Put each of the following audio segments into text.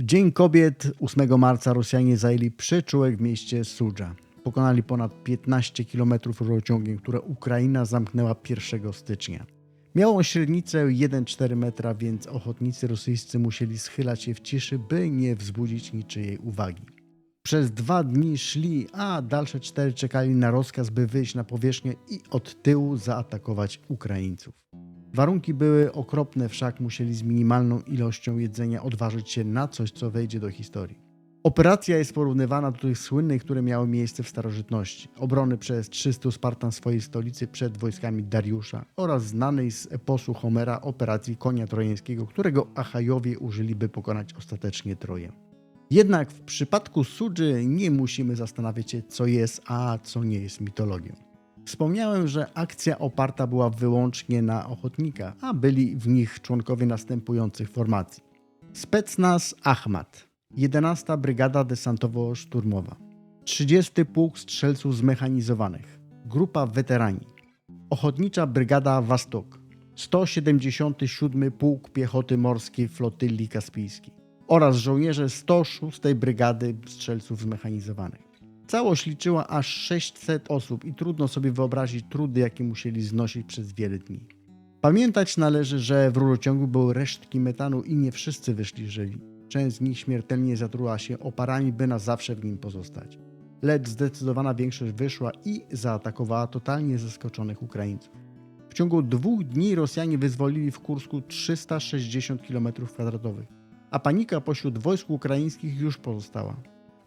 W Dzień Kobiet 8 marca Rosjanie zajęli przyczółek w mieście Sudża. Pokonali ponad 15 km rurociągiem, które Ukraina zamknęła 1 stycznia. Miało średnicę 1,4 metra, więc ochotnicy rosyjscy musieli schylać się w ciszy, by nie wzbudzić niczyjej uwagi. Przez dwa dni szli, a dalsze cztery czekali na rozkaz, by wyjść na powierzchnię i od tyłu zaatakować Ukraińców. Warunki były okropne, wszak musieli z minimalną ilością jedzenia odważyć się na coś, co wejdzie do historii. Operacja jest porównywana do tych słynnych, które miały miejsce w starożytności. Obrony przez 300 Spartan swojej stolicy przed wojskami Dariusza oraz znanej z eposu Homera operacji konia trojańskiego, którego Achajowie użyli, by pokonać ostatecznie Troję. Jednak w przypadku Sudży nie musimy zastanawiać się, co jest, a co nie jest mitologią. Wspomniałem, że akcja oparta była wyłącznie na ochotnikach, a byli w nich członkowie następujących formacji. Specnaz Ahmad, 11 Brygada Desantowo-Szturmowa, 30 Pułk Strzelców Zmechanizowanych, Grupa Weterani, Ochotnicza Brygada Wastok, 177 Pułk Piechoty Morskiej Flotyli Kaspijskiej oraz żołnierze 106 Brygady Strzelców Zmechanizowanych. Całość liczyła aż 600 osób i trudno sobie wyobrazić trudy, jakie musieli znosić przez wiele dni. Pamiętać należy, że w rurociągu były resztki metanu i nie wszyscy wyszli żyli. Część z nich śmiertelnie zatruła się oparami, by na zawsze w nim pozostać. Lecz zdecydowana większość wyszła i zaatakowała totalnie zaskoczonych Ukraińców. W ciągu dwóch dni Rosjanie wyzwolili w Kursku 360 km2, a panika pośród wojsk ukraińskich już pozostała.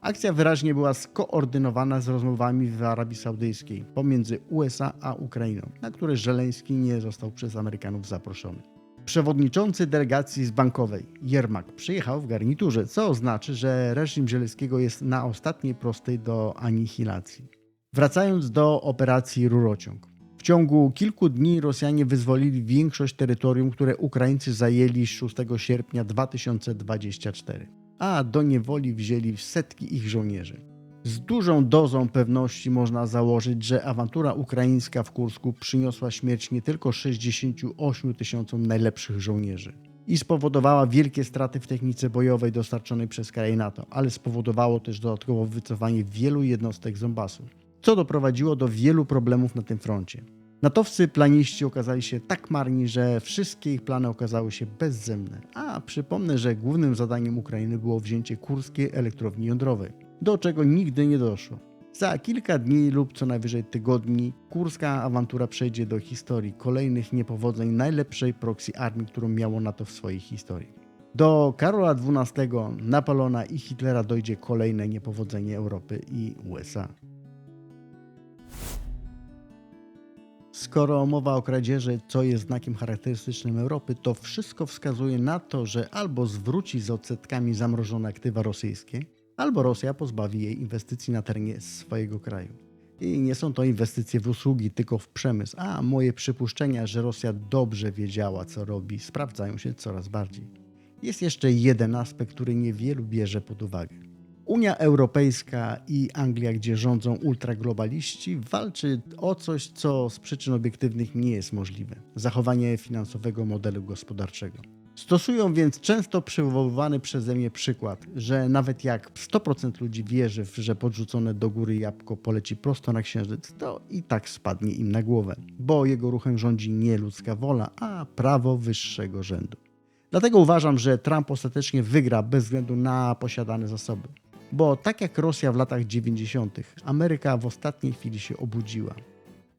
Akcja wyraźnie była skoordynowana z rozmowami w Arabii Saudyjskiej pomiędzy USA a Ukrainą, na które Żeleński nie został przez Amerykanów zaproszony. Przewodniczący delegacji z bankowej, Jermak, przyjechał w garniturze, co oznacza, że reżim Żeleńskiego jest na ostatniej prostej do anihilacji. Wracając do operacji Rurociąg. W ciągu kilku dni Rosjanie wyzwolili większość terytorium, które Ukraińcy zajęli 6 sierpnia 2024 a do niewoli wzięli setki ich żołnierzy. Z dużą dozą pewności można założyć, że awantura ukraińska w Kursku przyniosła śmierć nie tylko 68 tysiącom najlepszych żołnierzy i spowodowała wielkie straty w technice bojowej dostarczonej przez kraje NATO, ale spowodowało też dodatkowo wycofanie wielu jednostek z Donbasu, co doprowadziło do wielu problemów na tym froncie. Natowcy planiści okazali się tak marni, że wszystkie ich plany okazały się bezzemne. A przypomnę, że głównym zadaniem Ukrainy było wzięcie kurskiej elektrowni jądrowej, do czego nigdy nie doszło. Za kilka dni lub co najwyżej tygodni kurska awantura przejdzie do historii kolejnych niepowodzeń najlepszej proxy armii, którą miało NATO w swojej historii. Do Karola XII, Napoleona i Hitlera dojdzie kolejne niepowodzenie Europy i USA. Skoro mowa o kradzieży, co jest znakiem charakterystycznym Europy, to wszystko wskazuje na to, że albo zwróci z odsetkami zamrożone aktywa rosyjskie, albo Rosja pozbawi jej inwestycji na terenie swojego kraju. I nie są to inwestycje w usługi, tylko w przemysł, a moje przypuszczenia, że Rosja dobrze wiedziała, co robi, sprawdzają się coraz bardziej. Jest jeszcze jeden aspekt, który niewielu bierze pod uwagę. Unia Europejska i Anglia, gdzie rządzą ultraglobaliści, walczy o coś, co z przyczyn obiektywnych nie jest możliwe zachowanie finansowego modelu gospodarczego. Stosują więc często przywoływany przeze mnie przykład, że nawet jak 100% ludzi wierzy, że podrzucone do góry jabłko poleci prosto na księżyc, to i tak spadnie im na głowę, bo jego ruchem rządzi nie ludzka wola, a prawo wyższego rzędu. Dlatego uważam, że Trump ostatecznie wygra bez względu na posiadane zasoby. Bo tak jak Rosja w latach 90., Ameryka w ostatniej chwili się obudziła.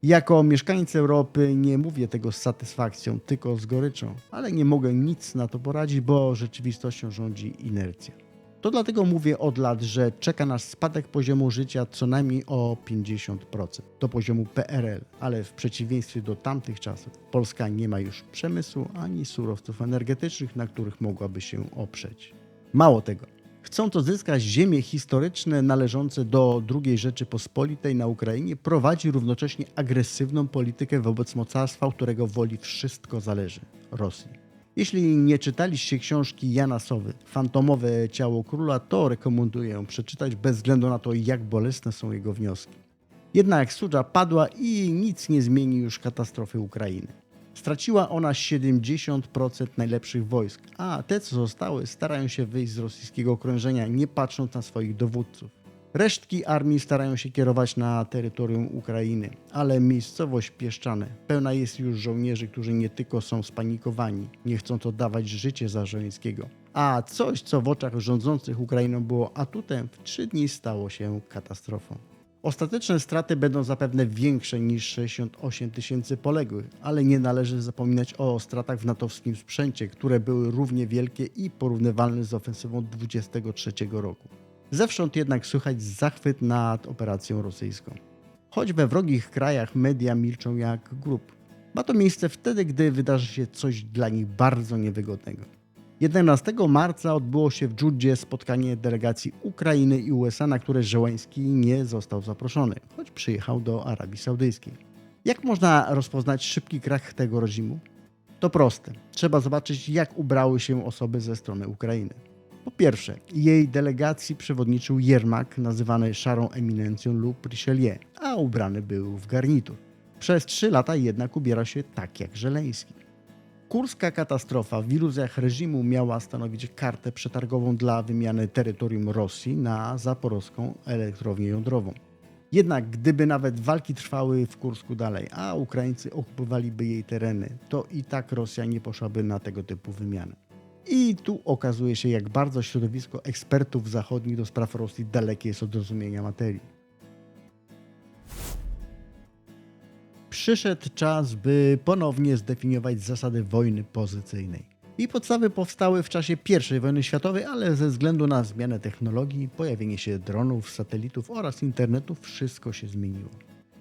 Jako mieszkaniec Europy nie mówię tego z satysfakcją, tylko z goryczą, ale nie mogę nic na to poradzić, bo rzeczywistością rządzi inercja. To dlatego mówię od lat, że czeka nas spadek poziomu życia co najmniej o 50% do poziomu PRL, ale w przeciwieństwie do tamtych czasów Polska nie ma już przemysłu ani surowców energetycznych, na których mogłaby się oprzeć. Mało tego, Chcą to zyskać ziemie historyczne należące do II Rzeczypospolitej na Ukrainie, prowadzi równocześnie agresywną politykę wobec mocarstwa, którego woli wszystko zależy Rosji. Jeśli nie czytaliście książki Jana Sowy, Fantomowe Ciało Króla, to rekomenduję ją przeczytać bez względu na to, jak bolesne są jego wnioski. Jednak Sudża padła i nic nie zmieni już katastrofy Ukrainy. Straciła ona 70% najlepszych wojsk, a te, co zostały, starają się wyjść z rosyjskiego okrążenia, nie patrząc na swoich dowódców. Resztki armii starają się kierować na terytorium Ukrainy, ale miejscowość Pieszczane pełna jest już żołnierzy, którzy nie tylko są spanikowani, nie chcą to dawać życie za Żeleńskiego, a coś, co w oczach rządzących Ukrainą było atutem, w trzy dni stało się katastrofą. Ostateczne straty będą zapewne większe niż 68 tysięcy poległych, ale nie należy zapominać o stratach w natowskim sprzęcie, które były równie wielkie i porównywalne z ofensywą 23 roku. Zewsząd jednak słychać zachwyt nad operacją rosyjską. Choć we wrogich krajach media milczą jak grób. Ma to miejsce wtedy, gdy wydarzy się coś dla nich bardzo niewygodnego. 11 marca odbyło się w Dżudzie spotkanie delegacji Ukrainy i USA, na które Żołański nie został zaproszony, choć przyjechał do Arabii Saudyjskiej. Jak można rozpoznać szybki krach tego reżimu? To proste. Trzeba zobaczyć, jak ubrały się osoby ze strony Ukrainy. Po pierwsze, jej delegacji przewodniczył Jermak, nazywany szarą eminencją lub Richelieu, a ubrany był w garnitur. Przez trzy lata jednak ubiera się tak jak Żeleński. Kurska katastrofa w iluzjach reżimu miała stanowić kartę przetargową dla wymiany terytorium Rosji na zaporowską elektrownię jądrową. Jednak gdyby nawet walki trwały w Kursku dalej, a Ukraińcy okupowaliby jej tereny, to i tak Rosja nie poszłaby na tego typu wymianę. I tu okazuje się, jak bardzo środowisko ekspertów zachodnich do spraw Rosji dalekie jest od rozumienia materii. Przyszedł czas, by ponownie zdefiniować zasady wojny pozycyjnej. Jej podstawy powstały w czasie I wojny światowej, ale ze względu na zmianę technologii, pojawienie się dronów, satelitów oraz internetu, wszystko się zmieniło.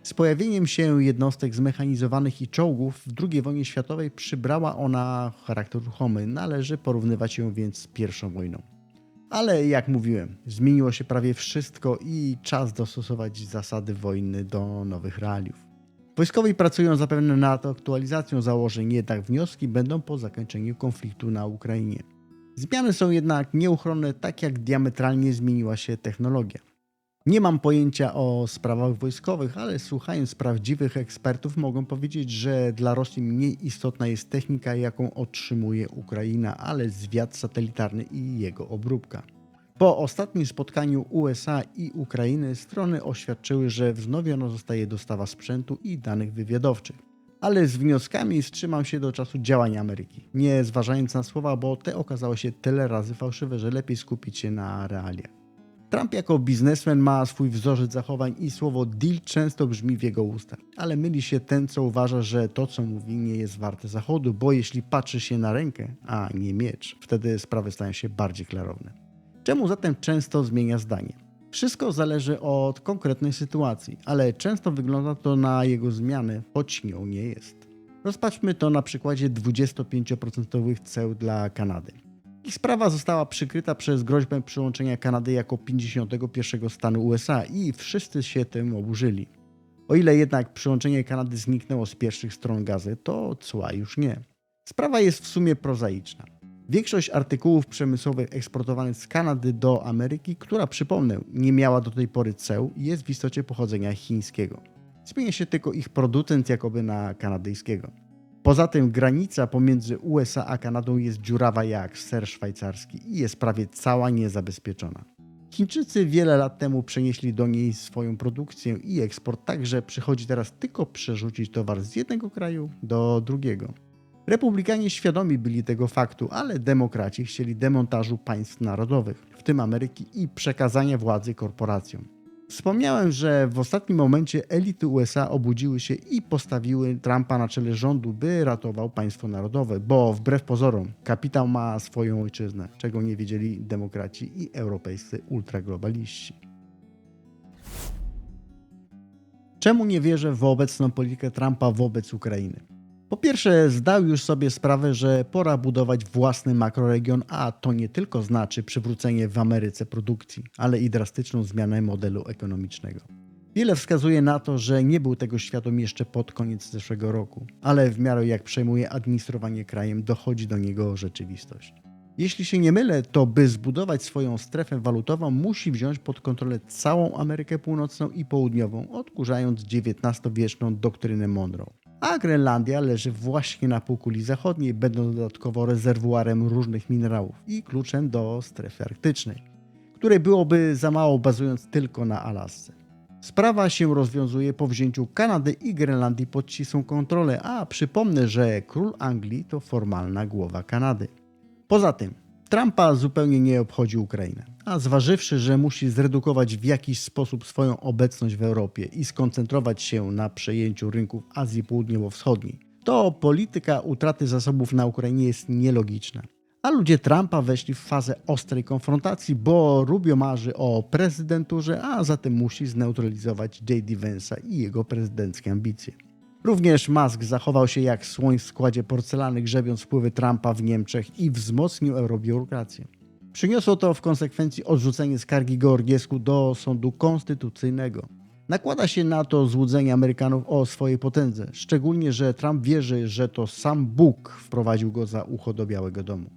Z pojawieniem się jednostek zmechanizowanych i czołgów w II wojnie światowej przybrała ona charakter ruchomy, należy porównywać ją więc z I wojną. Ale jak mówiłem, zmieniło się prawie wszystko i czas dostosować zasady wojny do nowych realiów. Wojskowi pracują zapewne nad aktualizacją założeń, jednak wnioski będą po zakończeniu konfliktu na Ukrainie. Zmiany są jednak nieuchronne, tak jak diametralnie zmieniła się technologia. Nie mam pojęcia o sprawach wojskowych, ale słuchając prawdziwych ekspertów, mogą powiedzieć, że dla Rosji mniej istotna jest technika, jaką otrzymuje Ukraina, ale zwiat satelitarny i jego obróbka. Po ostatnim spotkaniu USA i Ukrainy strony oświadczyły, że wznowiona zostaje dostawa sprzętu i danych wywiadowczych. Ale z wnioskami wstrzymał się do czasu działania Ameryki, nie zważając na słowa, bo te okazały się tyle razy fałszywe, że lepiej skupić się na realiach. Trump jako biznesmen ma swój wzorzec zachowań i słowo deal często brzmi w jego ustach, ale myli się ten, co uważa, że to, co mówi, nie jest warte zachodu, bo jeśli patrzy się na rękę, a nie miecz, wtedy sprawy stają się bardziej klarowne. Czemu zatem często zmienia zdanie? Wszystko zależy od konkretnej sytuacji, ale często wygląda to na jego zmianę, choć nią nie jest. Rozpatrzmy to na przykładzie 25% ceł dla Kanady. Ich sprawa została przykryta przez groźbę przyłączenia Kanady jako 51 stanu USA i wszyscy się tym oburzyli. O ile jednak przyłączenie Kanady zniknęło z pierwszych stron gazy, to cła już nie. Sprawa jest w sumie prozaiczna. Większość artykułów przemysłowych eksportowanych z Kanady do Ameryki, która przypomnę, nie miała do tej pory ceł, jest w istocie pochodzenia chińskiego. Zmienia się tylko ich producent jakoby na kanadyjskiego. Poza tym granica pomiędzy USA a Kanadą jest dziurawa jak ser szwajcarski i jest prawie cała niezabezpieczona. Chińczycy wiele lat temu przenieśli do niej swoją produkcję i eksport, także przychodzi teraz tylko przerzucić towar z jednego kraju do drugiego. Republikanie świadomi byli tego faktu, ale demokraci chcieli demontażu państw narodowych, w tym Ameryki, i przekazania władzy korporacjom. Wspomniałem, że w ostatnim momencie elity USA obudziły się i postawiły Trumpa na czele rządu, by ratował państwo narodowe, bo wbrew pozorom kapitał ma swoją ojczyznę, czego nie wiedzieli demokraci i europejscy ultraglobaliści. Czemu nie wierzę w obecną politykę Trumpa wobec Ukrainy? Po pierwsze, zdał już sobie sprawę, że pora budować własny makroregion, a to nie tylko znaczy przywrócenie w Ameryce produkcji, ale i drastyczną zmianę modelu ekonomicznego. Wiele wskazuje na to, że nie był tego świadom jeszcze pod koniec zeszłego roku, ale w miarę jak przejmuje administrowanie krajem, dochodzi do niego rzeczywistość. Jeśli się nie mylę, to by zbudować swoją strefę walutową, musi wziąć pod kontrolę całą Amerykę Północną i Południową, odkurzając XIX-wieczną doktrynę Monroe. A Grenlandia leży właśnie na półkuli zachodniej, będąc dodatkowo rezerwuarem różnych minerałów i kluczem do strefy arktycznej, której byłoby za mało bazując tylko na Alasce. Sprawa się rozwiązuje po wzięciu Kanady i Grenlandii pod ścisłą kontrolę, a przypomnę, że król Anglii to formalna głowa Kanady. Poza tym, Trumpa zupełnie nie obchodzi Ukrainę, a zważywszy, że musi zredukować w jakiś sposób swoją obecność w Europie i skoncentrować się na przejęciu rynków Azji Południowo-Wschodniej, to polityka utraty zasobów na Ukrainie jest nielogiczna. A ludzie Trumpa weszli w fazę ostrej konfrontacji, bo Rubio marzy o prezydenturze, a zatem musi zneutralizować J.D. Vance'a i jego prezydenckie ambicje. Również Musk zachował się jak słoń w składzie porcelany, grzebiąc wpływy Trumpa w Niemczech i wzmocnił eurobiurokrację. Przyniosło to w konsekwencji odrzucenie skargi Georgiesku do sądu konstytucyjnego. Nakłada się na to złudzenie Amerykanów o swojej potędze, szczególnie, że Trump wierzy, że to sam Bóg wprowadził go za ucho do Białego Domu.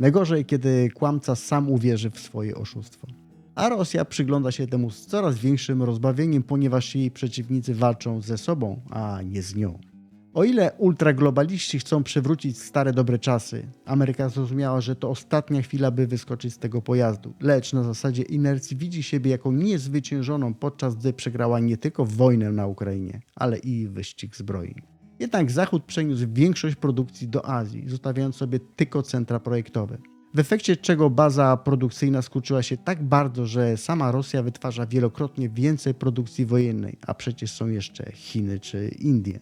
Najgorzej, kiedy kłamca sam uwierzy w swoje oszustwo. A Rosja przygląda się temu z coraz większym rozbawieniem, ponieważ jej przeciwnicy walczą ze sobą, a nie z nią. O ile ultraglobaliści chcą przywrócić stare dobre czasy, Ameryka zrozumiała, że to ostatnia chwila, by wyskoczyć z tego pojazdu, lecz na zasadzie inercji widzi siebie jako niezwyciężoną, podczas gdy przegrała nie tylko wojnę na Ukrainie, ale i wyścig zbroi. Jednak Zachód przeniósł większość produkcji do Azji, zostawiając sobie tylko centra projektowe. W efekcie czego baza produkcyjna skurczyła się tak bardzo, że sama Rosja wytwarza wielokrotnie więcej produkcji wojennej, a przecież są jeszcze Chiny czy Indie.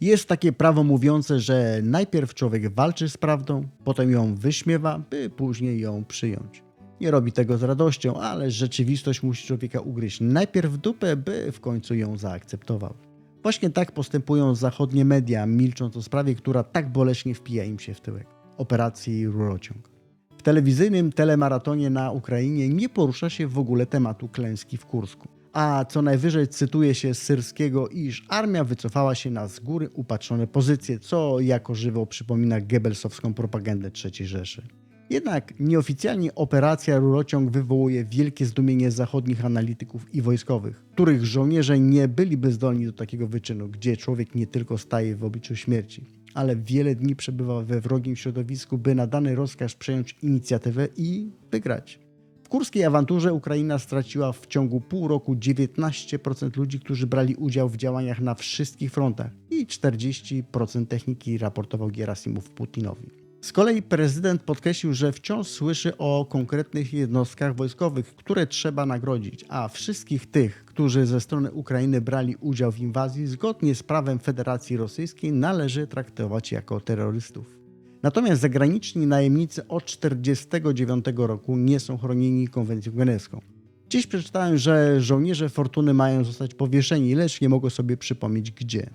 Jest takie prawo mówiące, że najpierw człowiek walczy z prawdą, potem ją wyśmiewa, by później ją przyjąć. Nie robi tego z radością, ale rzeczywistość musi człowieka ugryźć najpierw w dupę, by w końcu ją zaakceptował. Właśnie tak postępują zachodnie media, milcząc o sprawie, która tak boleśnie wpija im się w tyłek operacji Rurociąg. W telewizyjnym telemaratonie na Ukrainie nie porusza się w ogóle tematu klęski w Kursku. A co najwyżej cytuje się z Syrskiego, iż armia wycofała się na z góry upatrzone pozycje, co jako żywo przypomina gebelsowską propagandę III Rzeszy. Jednak nieoficjalnie operacja Rurociąg wywołuje wielkie zdumienie zachodnich analityków i wojskowych, których żołnierze nie byliby zdolni do takiego wyczynu, gdzie człowiek nie tylko staje w obliczu śmierci, ale wiele dni przebywa we wrogim środowisku, by na dany rozkaz przejąć inicjatywę i wygrać. W kurskiej awanturze Ukraina straciła w ciągu pół roku 19% ludzi, którzy brali udział w działaniach na wszystkich frontach i 40% techniki raportował Gerasimów Putinowi. Z kolei prezydent podkreślił, że wciąż słyszy o konkretnych jednostkach wojskowych, które trzeba nagrodzić, a wszystkich tych, którzy ze strony Ukrainy brali udział w inwazji, zgodnie z prawem Federacji Rosyjskiej należy traktować jako terrorystów. Natomiast zagraniczni najemnicy od 1949 roku nie są chronieni konwencją genewską. Dziś przeczytałem, że żołnierze Fortuny mają zostać powieszeni, lecz nie mogę sobie przypomnieć gdzie.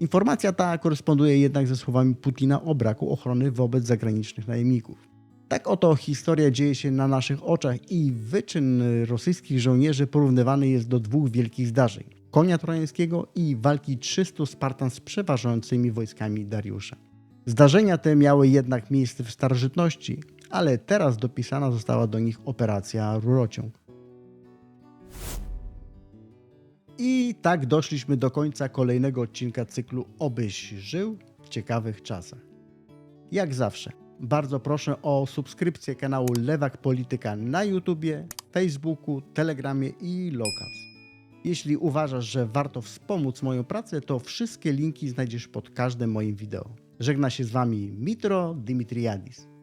Informacja ta koresponduje jednak ze słowami Putina o braku ochrony wobec zagranicznych najemników. Tak oto historia dzieje się na naszych oczach i wyczyn rosyjskich żołnierzy porównywany jest do dwóch wielkich zdarzeń: konia trojańskiego i walki 300 Spartan z przeważającymi wojskami Dariusza. Zdarzenia te miały jednak miejsce w starożytności, ale teraz dopisana została do nich operacja Rurociąg. I tak doszliśmy do końca kolejnego odcinka cyklu Obyś żył w ciekawych czasach. Jak zawsze, bardzo proszę o subskrypcję kanału Lewak Polityka na YouTubie, Facebooku, Telegramie i Lokas. Jeśli uważasz, że warto wspomóc moją pracę, to wszystkie linki znajdziesz pod każdym moim wideo. Żegna się z Wami Mitro Dimitriadis.